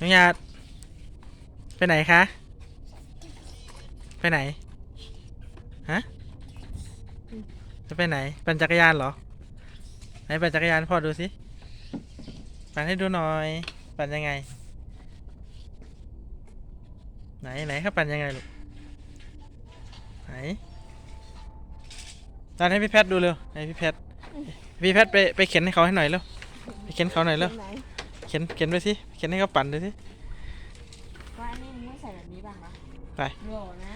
น้องหยาดไปไหนคะ ไปไหน ฮะ จะไปไหน ปั่นจักรยานเหรอ ไหนปั่นจักรยานพ่อดูสิ ปั่นให้ดูหน่อย ปั่นยังไง ไหนไหนครับปั่นยังไงลูก ไหนตอนให้พี่แพทย์ดูเร็ว ให้พี่แพทย์พี่แพทย์ไปไปเข็นให้เขาให้หน่อยเร็ว ไปเข็นเขาหน่อยเร็ว ไหน ข็นเข็นไปสิเข็นให้เขาปั่นดูสิว่าอันนี้มึงไม่ใส่แบบนี้บ้างเหรอไปโหลนะ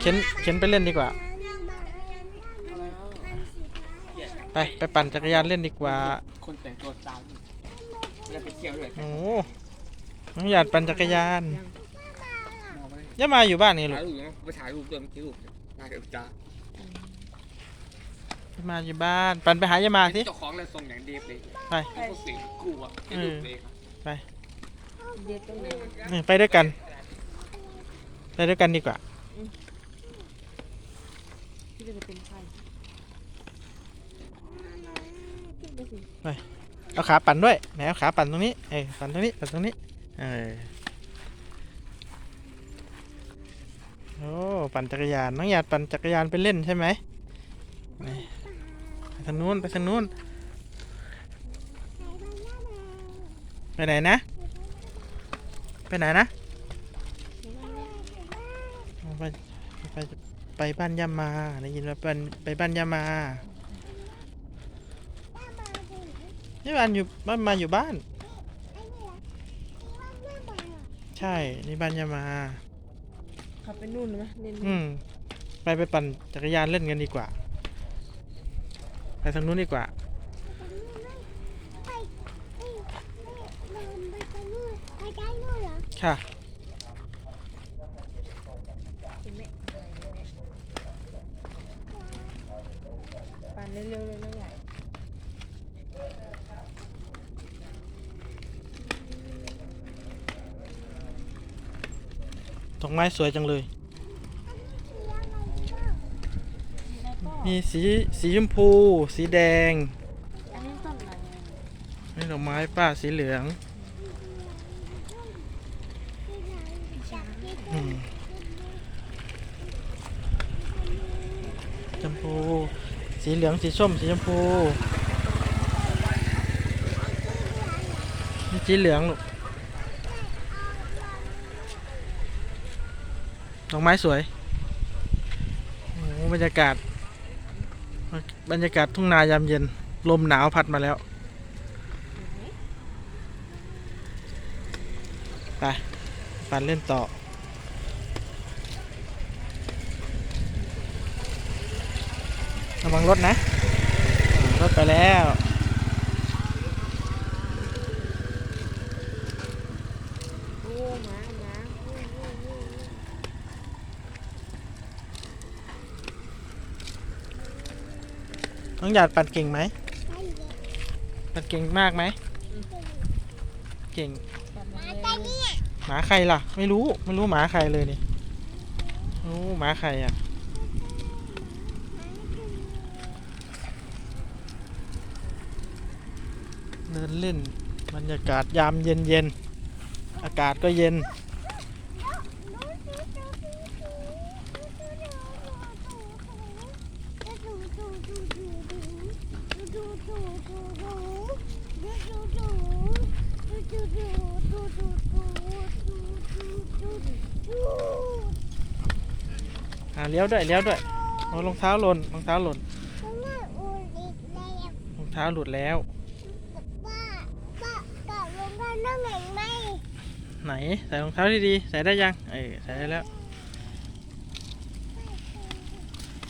เข็นเข็นไปเล่นดีกว่า ไปไปปั่นจักรยานเล่นดีกว่าคนแต่งตัวตามแล้วไปเที่ยวด้วยโอ้น้องหยาดปั่นจักรยานยังมองไปย่ามาอยู่บ้านนี่ลูถ่ากยรูปนะไปถ่ายรูปด้วยเมื่อกี้รูปมาเดี๋ยวจ้า ย่ามาอยู่บ้าน ปั่นไปหาย่ามาสิ เจ้าของเลยส่งอย่างเดฟเลยไปให้เขาเสียงกูอะให้รูปเลยครับเด็ดตรงไหนนี่ไปด้วยกัน ไปด้วยกันดีกว่า ที่จะไปเป็นใครขึ้นไปสิเอาขาปั่นด้วยไหนเอาขาปั่นตรงนี้ เออปั่นตรงนี้ ปั่นตรงนี้ เออ โอ้ ปั่นจักรยาน น้องหยาดปั่นจักรยานไปเล่นใช่ไหมนี่ไป ทางนู้นไปทางนู้นไปไหนนะ ไปไหนนะอ๋อไปไปไปบ้านย่ามาได้ยินว่าไปไปบ้านย่ามานี่บ้านอยู่บ้านมาอยู่บ้าน ใช่ นี่บ้านย่ามาขับไปนู่นเลยไหมเล่นอืมไปไปปั่นจักรยานเล่นกันดีกว่า ไปทางนู้นดีกว่า ค่ะเห็นไหมปั่นเร็วๆเลยนะใหญ่ดอกไม้สวยจังเลย แล้วก็ มีสีสีชมพู สีแดง อันนี้ต้นอะไรอะนี่ดอกไม้ป้าสีเหลืองอืมชมพู สีเหลือง สีส้ม สีชมพูนี่สีเหลืองลูกดอกไม้สวย โอ้โหบรรยากาศ บรรยากาศทุ่งนายามเย็น ลมหนาวพัดมาแล้ว ไป ปันเล่นต่อ ระวังรถนะ รถไปแล้ว โอ้หมาหมาโอ้โอ้โอ้ น้อง หยาดปั่นเก่งไหมปั่นเก่งมากไหมเก่งหมาใครล่ะ ไม่รู้ไม่รู้หมาใครเลยนี่โอ้หมาใครอะเดินเล่นบรรยากาศยามเย็นเย็นอากาศก็เย็น อ่าเลี้ยวด้วยเลี้ยวด้วยโอ้รองเท้าหล่นรองเท้าหล่นรองเท้าหลุดแล้ว ไหนใส่รองเท้าดีๆใส่ได้ยังเออใส่ได้แล้ว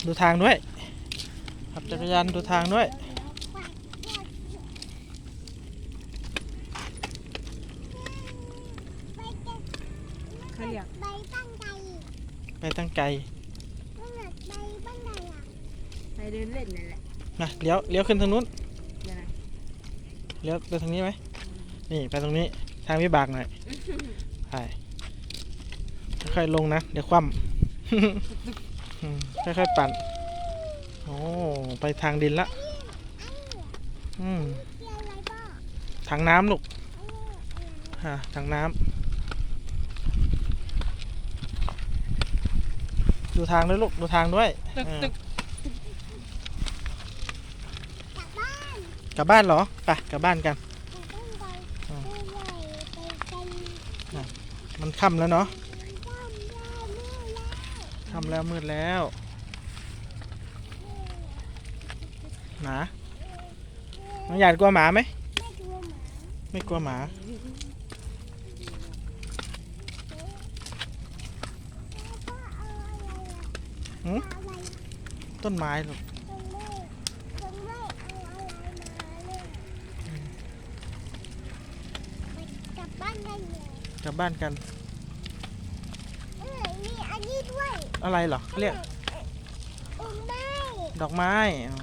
ดูทางด้วยขับจักรยานดูทางด้วย ใคร เรียกไปตั้งไกลไปเดินเล่นนั่นแหละนะเลี้ยวเลี้ยวขึ้นทางนู้นยังไงเลี้ยวไปทางนี้ไหมนี่ไปตรงนี้ทางวิบากหน่อยไปค่อยๆลงนะเดี๋ยวคว่ำ อืมค่อยๆปั่นโอ้ไปทางดินละอืมถังน้ำลูกอ่าถังน้ำ ดูทางด้วยลูกดูทางด้วยตึกเออตึกกลับบ้านเหรอไปกลับบ้านกันมันค่ำแล้วเนาะค่ำแล้วมืดแล้วหมาน้องหยาดกลัวหมาไหมไม่กลัวหมาต้นไม้ลูกกลั บบ้านได้เลยกลับบ้านกันเออมีอันนี้ด้วยอะไรเหรอเขาเรียกอุ้มได้ดอกไม้อ๋อ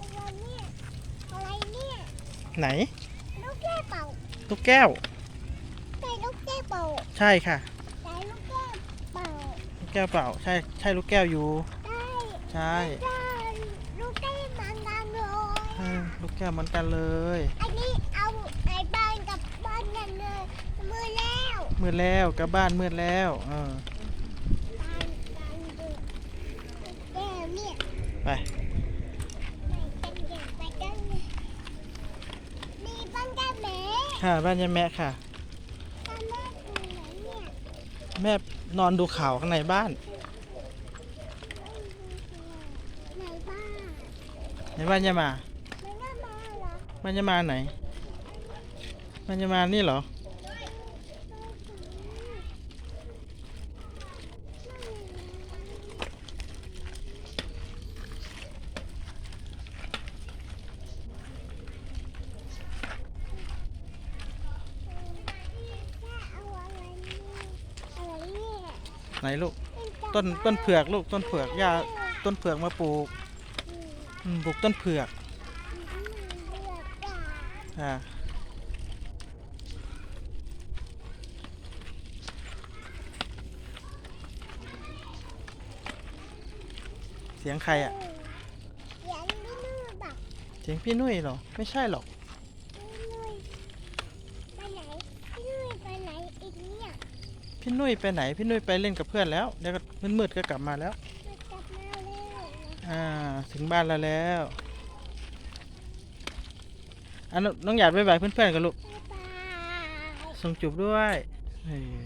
อะไรเนี่ยอะไรเนี่ยไหนลูกแก้วเป่าลูกแก้วใส่ลูกแก้วเป่า ใช่ค่ะ ใส่ลูกแก้วเป่า ลูก แก้วเปล่า ใช่ ใช่ลูกแก้วอยู่ได้ใช่ได้ลูกแก้วมันกันเลยใช่ลูกแก้วเหมือนกันเลย อันนี้เอาไอ้บ้านกับบ้านกันเลยมือแล้วมืดแล้วกลับบ้านมืดแล้ว เออ บ้านกันดูแก้วเนี่ยไป ไปกันเด็กไปกันเลยมีบ้านกันไหมค่ะ บ้านยายแม่ค่ะ บ้านแม่ตรงไหนเนี่ย แม่ นอนดูข่าวข้างในบ้าน ไหนบ้านในบ้านยายมาไม่ได้มาเหรอบ้านยายมาไหนบ้านยายมานี่เหรอ เอาอะไรเนี่ยอะไรเนี่ย ไหนลูก ต้นต้นเผือกลูกต้นเผือกย่าต้นเผือกมาปลูกอืมปลูกต้นเผือกอ่าเสียงใครอะ เสียงพี่นุ้ยเหรอ ไม่ใช่หรอก พี่นุ้ยไปไหนพี่นุ้ยไปไหนอีกเนี่ย พี่นุ้ยไปไหน พี่นุ้ยไปเล่นกับเพื่อนแล้ว เดี๋ยวก็มืดๆก็กลับมาแล้วมันกลับมาแล้วอ่า ถึงบ้านเราแล้วอันน้องหยาดบ๊ายบายเพื่อนๆกันลูกบ๊ายบายส่งจูบด้วยเออ